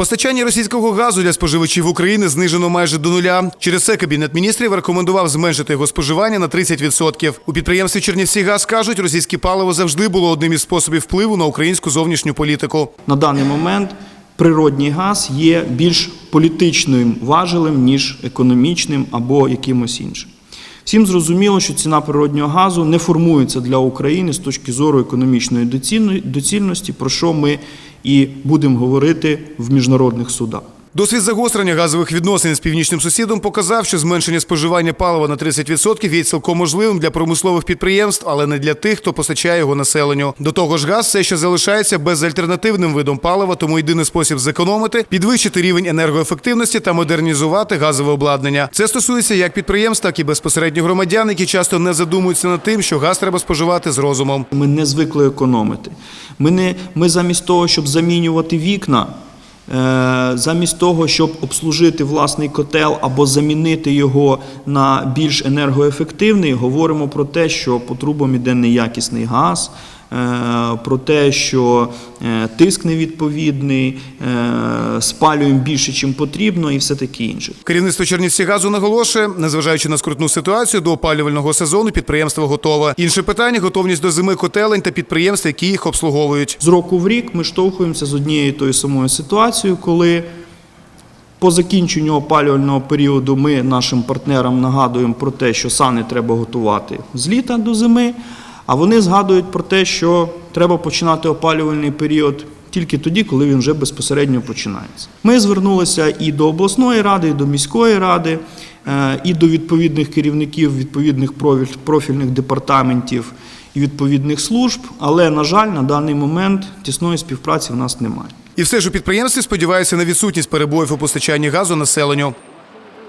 Постачання російського газу для споживачів України знижено майже до нуля. Через це кабінет міністрів рекомендував зменшити його споживання на 30%. У підприємстві Чернівці газ кажуть, російське паливо завжди було одним із способів впливу на українську зовнішню політику. На даний момент природній газ є більш політичним важелем, ніж економічним або якимось іншим. Всім зрозуміло, що ціна природнього газу не формується для України з точки зору економічної доцільності, про що ми і будемо говорити в міжнародних судах. Досвід загострення газових відносин з північним сусідом показав, що зменшення споживання палива на 30% є цілком можливим для промислових підприємств, але не для тих, хто постачає його населенню. До того ж, газ все ще залишається безальтернативним видом палива, тому єдиний спосіб зекономити підвищити рівень енергоефективності та модернізувати газове обладнання. Це стосується як підприємств, так і безпосередньо громадян, які часто не задумуються над тим, що газ треба споживати з розумом. Ми не звикли економити. Ми, не, ми замість того, щоб замінювати вікна, замість того, щоб обслужити власний котел або замінити його на більш енергоефективний, говоримо про те, що по трубам іде неякісний газ. Е, Про те, що е, тиск невідповідний, е, спалюємо більше, ніж потрібно, і все таке інше. Керівництво Чернівці газу наголошує, незважаючи на скрутну ситуацію до опалювального сезону, підприємство готове. Інше питання готовність до зими котелень та підприємств, які їх обслуговують. З року в рік ми штовхуємося з однією тою самою ситуацією, коли по закінченню опалювального періоду ми нашим партнерам нагадуємо про те, що сани треба готувати з літа до зими, а вони згадують про те, що треба починати опалювальний період. Тільки тоді, коли він вже безпосередньо починається. Ми звернулися і до обласної ради, і до міської ради, е, і до відповідних керівників відповідних профіль- профільних департаментів і відповідних служб, але, на жаль, на даний момент тісної співпраці в нас немає. І все ж у підприємстві сподіваються на відсутність перебоїв у постачанні газу населенню.